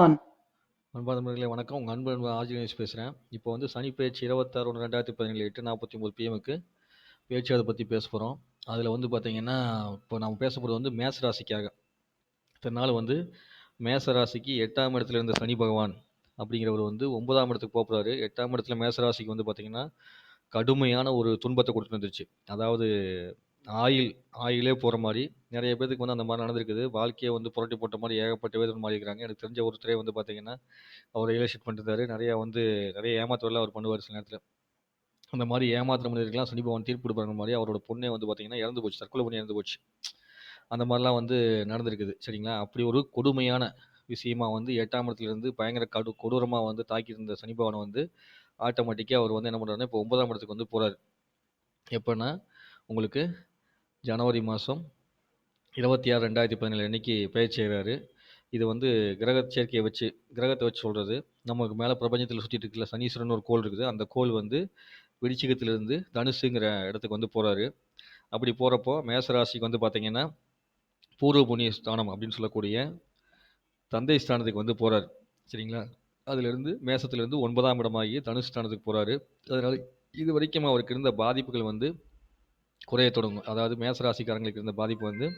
அன்பார்ந்த நண்பர்களே வணக்கம். உங்கள் அன்பு நண்பன் ஆஜினேஷ் பேசுகிறேன் இப்போ வந்து சனி பயிற்சி இருபத்தாறு ஒன்று ரெண்டாயிரத்தி பதினேழு எட்டு நாற்பத்தி ஒம்பது பிஎம்க்கு பெயர்ச்சி அதை பற்றி பேச போகிறோம் அதில் வந்து பார்த்தீங்கன்னா, இப்போ நம்ம பேச போகிறது வந்து மேச ராசிக்காக. இத்தனை நாள் வந்து மேச ராசிக்கு எட்டாம் இடத்துல இருந்த சனி பகவான் அப்படிங்கிறவர் வந்து ஒன்பதாம் இடத்துக்கு போகிறாரு எட்டாம் இடத்துல மேச ராசிக்கு வந்து பார்த்திங்கன்னா கடுமையான ஒரு துன்பத்தை கொடுத்து வந்துருச்சு. அதாவது ஆயில் ஆயிலே போகிற மாதிரி நிறைய பேத்துக்கு வந்து அந்த மாதிரி நடந்திருக்குது. வாழ்க்கையை வந்து புரட்டி போட்ட மாதிரி ஏகப்பட்ட பேர் இந்த இருக்கிறாங்க. எனக்கு தெரிஞ்ச ஒருத்தரே வந்து பார்த்தீங்கன்னா, அவர் ரியல் எஸ்டேட் பண்ணிட்டுருந்தாரு. நிறையா வந்து நிறைய ஏமாத்து அவர் பண்ணுவார் சில நேரத்தில் அந்த மாதிரி ஏமாத்திர மனிதர்கள்லாம் சனி பகவான் தீர்ப்பு கொடுப்பாங்க மாதிரி அவரோட பொண்ணே வந்து பார்த்தீங்கன்னா, இறந்து போச்சு. தற்கொலை பண்ணி இறந்து போச்சு. அந்த மாதிரிலாம் வந்து நடந்திருக்குது. சரிங்களா? அப்படி ஒரு கொடுமையான விஷயமா வந்து எட்டாம் இடத்துலேருந்து பயங்கர கடு கொடூரமாக வந்து தாக்கியிருந்த சனி பகவான வந்து ஆட்டோமேட்டிக்காக அவர் வந்து என்ன பண்ணுறாருன்னா இப்போ ஒன்பதாம் இடத்துக்கு வந்து போகிறார் எப்பன்னா, உங்களுக்கு ஜனவரி மாதம் இருபத்தி ஆறு ரெண்டாயிரத்தி பதினேழு அன்னைக்கு பெயர் செய்கிறாரு. இது வந்து கிரக சேர்க்கையை வச்சு கிரகத்தை வச்சு சொல்கிறது நமக்கு மேலே பிரபஞ்சத்தில் சுற்றிட்டு இருக்கல சனீஸ்வரன் ஒரு கோள் இருக்குது. அந்த கோள் வந்து விடிச்சிகத்திலிருந்து தனுசுங்கிற இடத்துக்கு வந்து போகிறாரு அப்படி போகிறப்போ மேசராசிக்கு வந்து பார்த்தீங்கன்னா, பூர்வ புண்ணிய ஸ்தானம் அப்படின்னு சொல்லக்கூடிய தந்தை ஸ்தானத்துக்கு வந்து போகிறார் சரிங்களா? அதிலிருந்து மேஷத்திலிருந்து 9ஆம் இடமாகி தனுஷ் ஸ்தானத்துக்கு அதனால் இது வரைக்கும் அவருக்கு இருந்த பாதிப்புகள் வந்து குறைய தொடங்கும். அதாவது மேசராசிக்காரங்களுக்கு இருந்த பாதிப்பு வந்து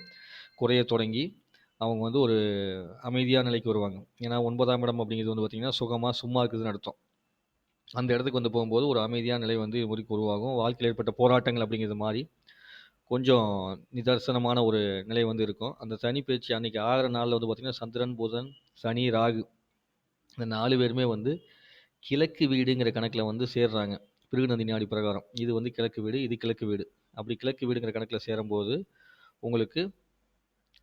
குறையத் தொடங்கி, அவங்க வந்து ஒரு அமைதியான நிலைக்கு வருவாங்க. ஏன்னா ஒன்பதாம் இடம் அப்படிங்கிறது வந்து பார்த்திங்கன்னா சுகமாக சும்மா இருக்குதுன்னு அர்த்தம். அந்த இடத்துக்கு வந்து போகும்போது ஒரு அமைதியான நிலை வந்து முறைக்கு உருவாகும். வாழ்க்கையில் ஏற்பட்ட போராட்டங்கள் அப்படிங்கிறது மாதிரி கொஞ்சம் நிதர்சனமான ஒரு நிலை வந்து இருக்கும். அந்த சனி பேச்சு அன்றைக்கி ஆகிற நாளில் வந்து பார்த்திங்கன்னா சந்திரன், புதன், சனி, ராகு இந்த நாலு பேருமே வந்து கிழக்கு வீடுங்கிற கணக்கில் வந்து சேர்றாங்க. பிருகுநந்தி நாடி பிரகாரம். இது வந்து கிழக்கு வீடு, இது கிழக்கு வீடு. அப்படி கிழக்கு வீடுங்கிற கணக்கில் சேரும்போது, உங்களுக்கு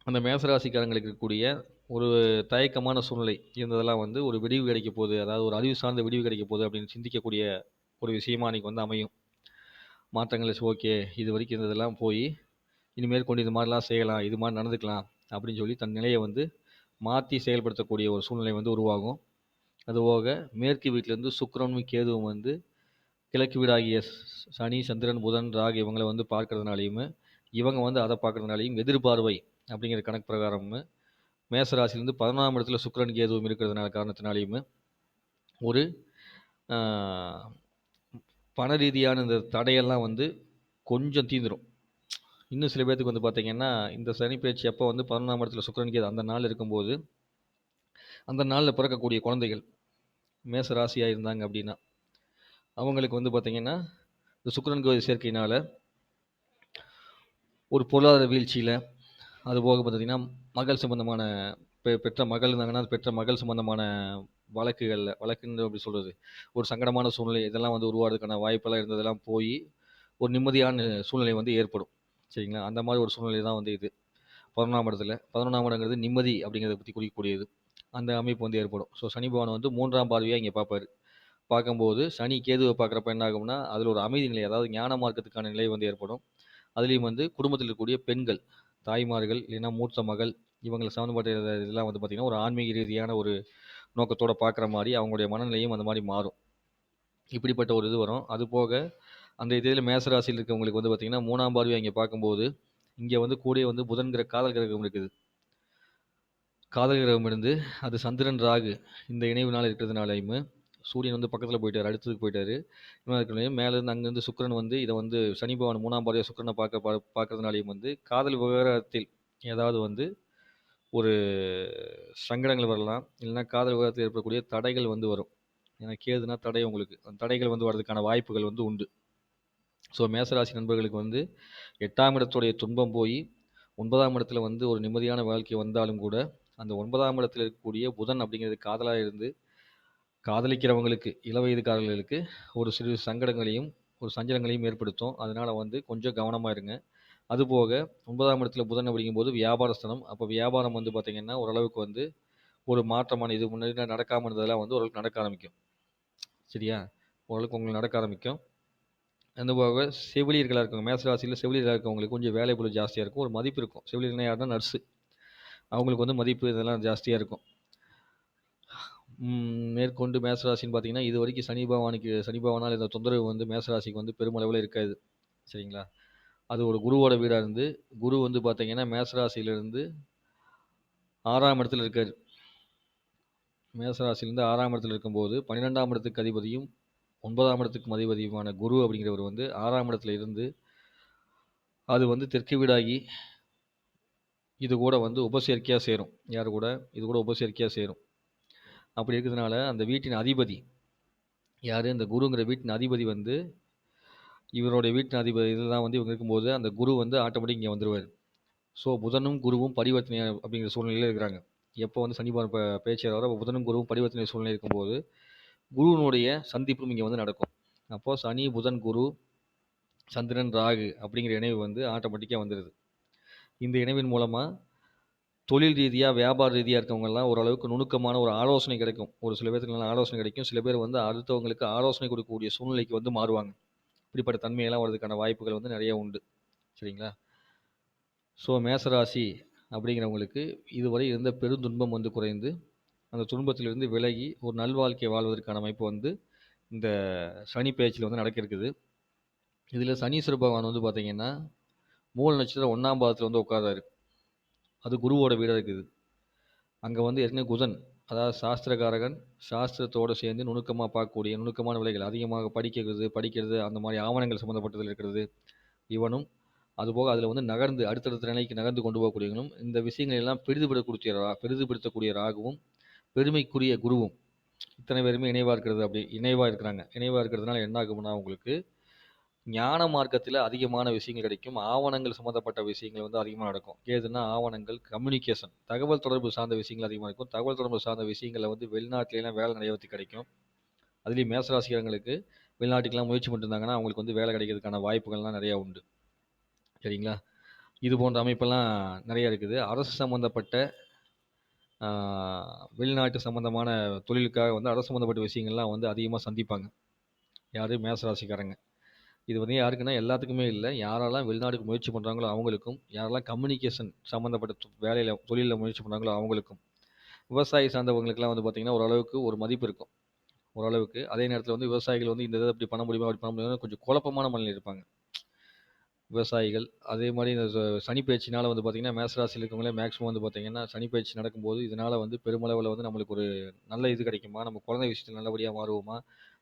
அந்த மேசராசிக்காரங்களுக்கு இருக்கக்கூடிய ஒரு தயக்கமான சூழ்நிலை இருந்ததெல்லாம் வந்து ஒரு விடிவு கிடைக்க போகுது. அதாவது ஒரு அறிவு சார்ந்த விடிவு கிடைக்க போகுது அப்படின்னு சிந்திக்கக்கூடிய ஒரு விஷயமா அன்றைக்கி வந்து அமையும். மாற்றங்கள் ஓகே. இதுவரைக்கும் இருந்ததெல்லாம் போய் இனிமேல் கொண்டு இது மாதிரிலாம் செய்யலாம். இது மாதிரி நடந்துக்கலாம். அப்படின்னு சொல்லி தன் நிலையை வந்து மாற்றி செயல்படுத்தக்கூடிய ஒரு சூழ்நிலை வந்து உருவாகும். அதுபோக மேற்கு வீட்டிலேருந்து சுக்கரனும் கேதுவும் வந்து கிழக்கு வீடாகிய சனி, சந்திரன், புதன், ராகு இவங்களை வந்து பார்க்கறதுனாலையும் இவங்க வந்து அதை பார்க்கறதுனாலையும் எதிர்பார்வை அப்படிங்கிற கணக்கு பிரகாரமுமே, மேஷ ராசியிலிருந்து 11ஆம் இடத்துல சுக்கரன் கேதுவும் இருக்கிறதுனால காரணத்தினாலையும் ஒரு பண ரீதியான இந்த தடையெல்லாம் வந்து கொஞ்சம் தீந்துடும் இன்னும் சில பேர்த்துக்கு வந்து பார்த்தீங்கன்னா, இந்த சனி பேச்சு அப்போ வந்து 11ஆம் இடத்துல சுக்கரன் கேது அந்த நாள் இருக்கும்போது, அந்த நாளில் பிறக்கக்கூடிய குழந்தைகள் மேச ராசியாக இருந்தாங்க அப்படின்னா, அவங்களுக்கு வந்து பார்த்திங்கன்னா இந்த சுக்கரன் கோயில் சேர்க்கையினால் ஒரு பொருளாதார வீழ்ச்சியில் அது போக பார்த்தீங்கன்னா, மகள் சம்பந்தமான பெ பெற்ற மகள் இருந்தாங்கன்னா, பெற்ற மகள் சம்பந்தமான வழக்குகளில் வழக்குன்னு எப்படி சொல்கிறது ஒரு சங்கடமான சூழ்நிலை இதெல்லாம் வந்து உருவாகிறதுக்கான வாய்ப்பெல்லாம் இருந்ததெல்லாம் போய் ஒரு நிம்மதியான சூழ்நிலை வந்து ஏற்படும். சரிங்களா? அந்த மாதிரி ஒரு சூழ்நிலை தான் வந்து இது. 11ஆம் இடத்துல. 11ஆம் இடங்கிறது நிம்மதி அப்படிங்கிறத பற்றி குறிக்கக்கூடியது. அந்த அமைப்பு வந்து ஏற்படும். ஸோ சனி பகவான் வந்து மூன்றாம் பார்வையாக இங்கே பார்ப்பாரு. பார்க்கும்போது சனி, கேதுவை பார்க்குறப்ப என்ன ஆகும்னா, அதில் ஒரு அமைதி நிலை, அதாவது ஞான மார்க்கத்துக்கான நிலை வந்து ஏற்படும். அதுலேயும் வந்து குடும்பத்தில் இருக்கக்கூடிய பெண்கள், தாய்மார்கள், இல்லைன்னா மூத்த மகள், இவங்களை சம்மந்தப்பட்ட இதெல்லாம் வந்து பார்த்தீங்கன்னா, ஒரு ஆன்மீக ரீதியான ஒரு நோக்கத்தோட பார்க்குற மாதிரி அவங்களுடைய மனநிலையும் அந்த மாதிரி மாறும். இப்படிப்பட்ட ஒரு இது வரும். அது போக அந்த இதில் மேசராசியில் இருக்கவங்களுக்கு வந்து பார்த்தீங்கன்னா, 3ஆம் பார்வையா இங்கே பார்க்கும்போது, இங்கே வந்து கூட வந்து புதன்கிற காதல் கிரகம் இருக்குது. காதல் கிரகம் இருந்து, அது சந்திரன், ராகு இந்த இணைவு நாள் இருக்கிறதுனாலையுமே சூரியன் வந்து பக்கத்தில் போயிட்டார் அடுத்ததுக்கு போயிட்டாரு. மேலேருந்து அங்கேருந்து சுக்கிரன் வந்து இதை வந்து சனி பகவான் மூணாம் பாதையாக சுக்கரனை பார்க்க பா பார்க்கறதுனாலையும் வந்து, காதல் விவகாரத்தில் ஏதாவது வந்து ஒரு சங்கடங்கள் வரலாம். இல்லைன்னா காதல் விவகாரத்தில் ஏற்படக்கூடிய தடைகள் வந்து வரும். ஏன்னா கேதுனா தடை உங்களுக்கு. அந்த தடைகள் வந்து வர்றதுக்கான வாய்ப்புகள் வந்து உண்டு. ஸோ மேசராசி நண்பர்களுக்கு வந்து எட்டாம் இடத்துடைய துன்பம் போய் ஒன்பதாம் இடத்துல வந்து ஒரு நிம்மதியான வாழ்க்கை வந்தாலும் கூட, அந்த ஒன்பதாம் இடத்துல இருக்கக்கூடிய புதன் அப்படிங்கிறது காதலாக இருந்து, காதலிக்கிறவங்களுக்கு, இளவயது காதலர்களுக்கு ஒரு சிறு சங்கடங்களையும், ஒரு சஞ்சலங்களையும் ஏற்படுத்தும். அதனால் வந்து கொஞ்சம் கவனமாக இருங்க. அதுபோக ஒன்பதாம் இடத்துல புதன் அப்படிங்கும்போது வியாபார ஸ்தானம். அப்போ வியாபாரம் வந்து பார்த்திங்கன்னா ஓரளவுக்கு வந்து ஒரு மாற்றமான இது முன்னாடி நடக்காமல் இருந்ததெல்லாம் வந்து ஓரளவுக்கு நடக்க ஆரம்பிக்கும். சரியா? ஓரளவுக்கு உங்களுக்கு நடக்க ஆரம்பிக்கும். அதுபோக செவிலியர்களாக இருக்கவங்க, மேசராசியில் ராசியில இருக்கவங்களுக்கு கொஞ்சம் பொழுது ஜாஸ்தியாக இருக்கும். ஒரு மதிப்பு இருக்கும். செவிலியர்னா யாருன்னா நர்ஸு. அவங்களுக்கு வந்து மதிப்பு இதெல்லாம் ஜாஸ்தியாக இருக்கும். மேற்கொண்டு மேசராசின்னு பார்த்தீங்கன்னா இது வரைக்கும் சனி பகவானுக்கு சனி பகவானால் இந்த தொந்தரவு வந்து மேசராசிக்கு வந்து பெருமளவில் இருக்காது. சரிங்களா? அது ஒரு குருவோட வீடாக இருந்து, குரு வந்து பார்த்தீங்கன்னா, மேசராசியிலிருந்து ஆறாம் இடத்துல இருக்கார் மேசராசிலேருந்து ஆறாம் இடத்துல இருக்கும்போது பன்னிரெண்டாம் இடத்துக்கு அதிபதியும் ஒன்பதாம் இடத்துக்கு அதிபதியுமான குரு அப்படிங்கிறவர் வந்து ஆறாம் இடத்துல இருந்து அது வந்து தெற்கு வீடாகி இது கூட வந்து உபசேர்க்கையாக சேரும் யார் கூட இது கூட உபசேர்க்கையாக சேரும் அப்படி இருக்கிறதுனால அந்த வீட்டின் அதிபதி யார்? இந்த குருங்கிற வீட்டின் அதிபதி வந்து இவருடைய வீட்டின் அதிபதி இதெல்லாம் வந்து இவங்க இருக்கும்போது அந்த குரு வந்து ஆட்டோமேட்டிக் இங்கே வந்துடுவார் ஸோ புதனும் குருவும் பரிவர்த்தனை அப்படிங்கிற சூழ்நிலையில் இருக்கிறாங்க. எப்போ வந்து சனி இப்போ பேச்சாளர் வர புதனும் குருவும் பரிவர்த்தனை சூழ்நிலை இருக்கும்போது குருவினுடைய சந்திப்பும் இங்கே வந்து நடக்கும். அப்போது சனி புதன் குரு சந்திரன் ராகு அப்படிங்கிற இணைவு வந்து ஆட்டோமேட்டிக்காக வந்துடுது இந்த இணைவின் மூலமாக தொழில் ரீதியாக வியாபார ரீதியாக இருக்கவங்கெல்லாம் ஓரளவுக்கு நுணுக்கமான ஒரு ஆலோசனை கிடைக்கும். ஒரு சில பேருக்கு நல்ல ஆலோசனை கிடைக்கும். சில பேர் வந்து அடுத்தவங்களுக்கு ஆலோசனை கொடுக்கக்கூடிய சூழ்நிலைக்கு வந்து மாறுவாங்க. இப்படிப்பட்ட தன்மையெல்லாம் வர்றதுக்கான வாய்ப்புகள் வந்து நிறைய உண்டு. சரிங்களா? ஸோ மேசராசி அப்படிங்கிறவங்களுக்கு இதுவரை இருந்த பெருந்துன்பம் வந்து குறைந்து அந்த துன்பத்திலிருந்து விலகி ஒரு நல்வாழ்க்கை வாழ்வதற்கான அமைப்பு வந்து இந்த சனி பேச்சில் வந்து நடக்க இருக்குது இதில் சனீஸ்வர பகவான் வந்து பார்த்திங்கன்னா மூல நட்சத்திரம் ஒன்றாம் பாதத்தில் வந்து உட்காராரு அது குருவோட வீடாக இருக்குது. அங்கே வந்து ஏற்கனவே குதன் அதாவது சாஸ்திரகாரகன் சாஸ்திரத்தோடு சேர்ந்து நுணுக்கமாக பார்க்கக்கூடிய நுணுக்கமான விலைகள் அதிகமாக படிக்கிறது படிக்கிறது அந்த மாதிரி ஆவணங்கள் சம்மந்தப்பட்டதில் இருக்கிறது இவனும் அதுபோக அதில் வந்து நகர்ந்து அடுத்தடுத்த நிலைக்கு நகர்ந்து கொண்டு போகக்கூடியவங்களும் இந்த விஷயங்கள் எல்லாம் பெரிதுபடக்கூடிய பெரிதுபடுத்தக்கூடிய ராகுவும் பெருமைக்குரிய குருவும். இத்தனை பேருமே இணைவாக இருக்கிறது அப்படி இணைவாக இருக்கிறாங்க. இணைவாக இருக்கிறதுனால என்ன ஆகும்னா உங்களுக்கு ஞான மார்க்கத்தில் அதிகமான விஷயங்கள் கிடைக்கும். ஆவணங்கள் சம்மந்தப்பட்ட விஷயங்கள் வந்து அதிகமாக நடக்கும். ஏதுன்னா ஆவணங்கள் கம்யூனிகேஷன் தகவல் தொடர்பு சார்ந்த விஷயங்கள் அதிகமாக இருக்கும். தகவல் தொடர்பு சார்ந்த விஷயங்களில் வந்து வெளிநாட்டிலாம் வேலை நிறைய கிடைக்கும். அதுலேயும் மேசராசிக்காரங்களுக்கு வெளிநாட்டுக்கெலாம் முயற்சி பண்ணிருந்தாங்கன்னா அவங்களுக்கு வந்து வேலை கிடைக்கிறதுக்கான வாய்ப்புகள்லாம் நிறையா உண்டு. சரிங்களா? இது போன்ற அமைப்பெல்லாம் நிறைய இருக்குது. அரசு சம்மந்தப்பட்ட வெளிநாட்டு சம்மந்தமான தொழிலுக்காக வந்து அரசு சம்மந்தப்பட்ட விஷயங்கள்லாம் வந்து அதிகமாக சந்திப்பாங்க. யார்? மேசராசிக்காரங்க. இது வந்து யாருக்குன்னா எல்லாத்துக்குமே இல்லை. யாரெல்லாம் வெளிநாடுக்கு முயற்சி பண்ணுறாங்களோ அவங்களுக்கும் யாரெல்லாம் கம்யூனிகேஷன் சம்மந்தப்பட்ட வேலையில் தொழிலில் முயற்சி பண்ணுறாங்களோ அவங்களுக்கும் விவசாயி சார்ந்தவங்களுக்குலாம் வந்து பார்த்திங்கன்னா ஓரளவுக்கு ஒரு மதிப்பு இருக்கும். ஓரளவுக்கு அதே நேரத்தில் வந்து விவசாயிகள் வந்து இந்த இதை அப்படி பண்ண முடியுமா அப்படி பண்ண முடியுமா கொஞ்சம் குழப்பமான மனநிலை இருப்பாங்க. விவசாயிகள். அதே மாதிரி இந்த சனி பயிற்சினால் வந்து பார்த்திங்கன்னா மேசராசியில் இருக்கவங்களே மேக்ஸிமம் வந்து பார்த்திங்கன்னா சனி பயிற்சி நடக்கும்போது இதனால் வந்து பெருமளவில் வந்து நம்மளுக்கு ஒரு நல்ல இது கிடைக்குமா? நம்ம குழந்தை விஷயத்தில் நல்லபடியாக மாறுவோமா?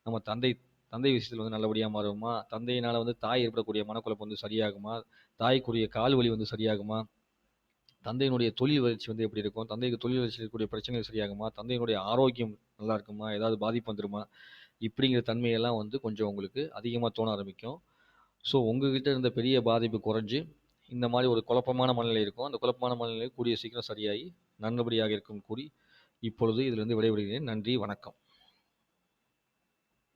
நம்ம தந்தை தந்தை விஷயத்தில் வந்து நல்லபடியாக மாறுமா தந்தையினால் வந்து தாய் ஏற்படக்கூடிய மனக்குழப்பம் வந்து சரியாகுமா? தாய்க்குரிய கால் வலி வந்து சரியாகுமா? தந்தையினுடைய தொழில் வளர்ச்சி வந்து எப்படி இருக்கும்? தந்தைக்கு தொழில் வளர்ச்சி இருக்கக்கூடிய பிரச்சனைகள் சரியாகுமா? தந்தையினுடைய ஆரோக்கியம் நல்லா இருக்குமா? ஏதாவது பாதிப்பு வந்துருமா? இப்படிங்கிற தன்மையெல்லாம் வந்து கொஞ்சம் உங்களுக்கு அதிகமாக தோண ஆரம்பிக்கும். ஸோ உங்ககிட்ட இருந்த பெரிய பாதிப்பு குறைஞ்சி இந்த மாதிரி ஒரு குழப்பமான மனநிலை இருக்கும். அந்த குழப்பமான மனநிலை கூடிய சீக்கிரம் சரியாகி நல்லபடியாக இருக்கும் கூறி இப்பொழுது இதிலிருந்து விடைபெறுகிறேன். நன்றி வணக்கம்.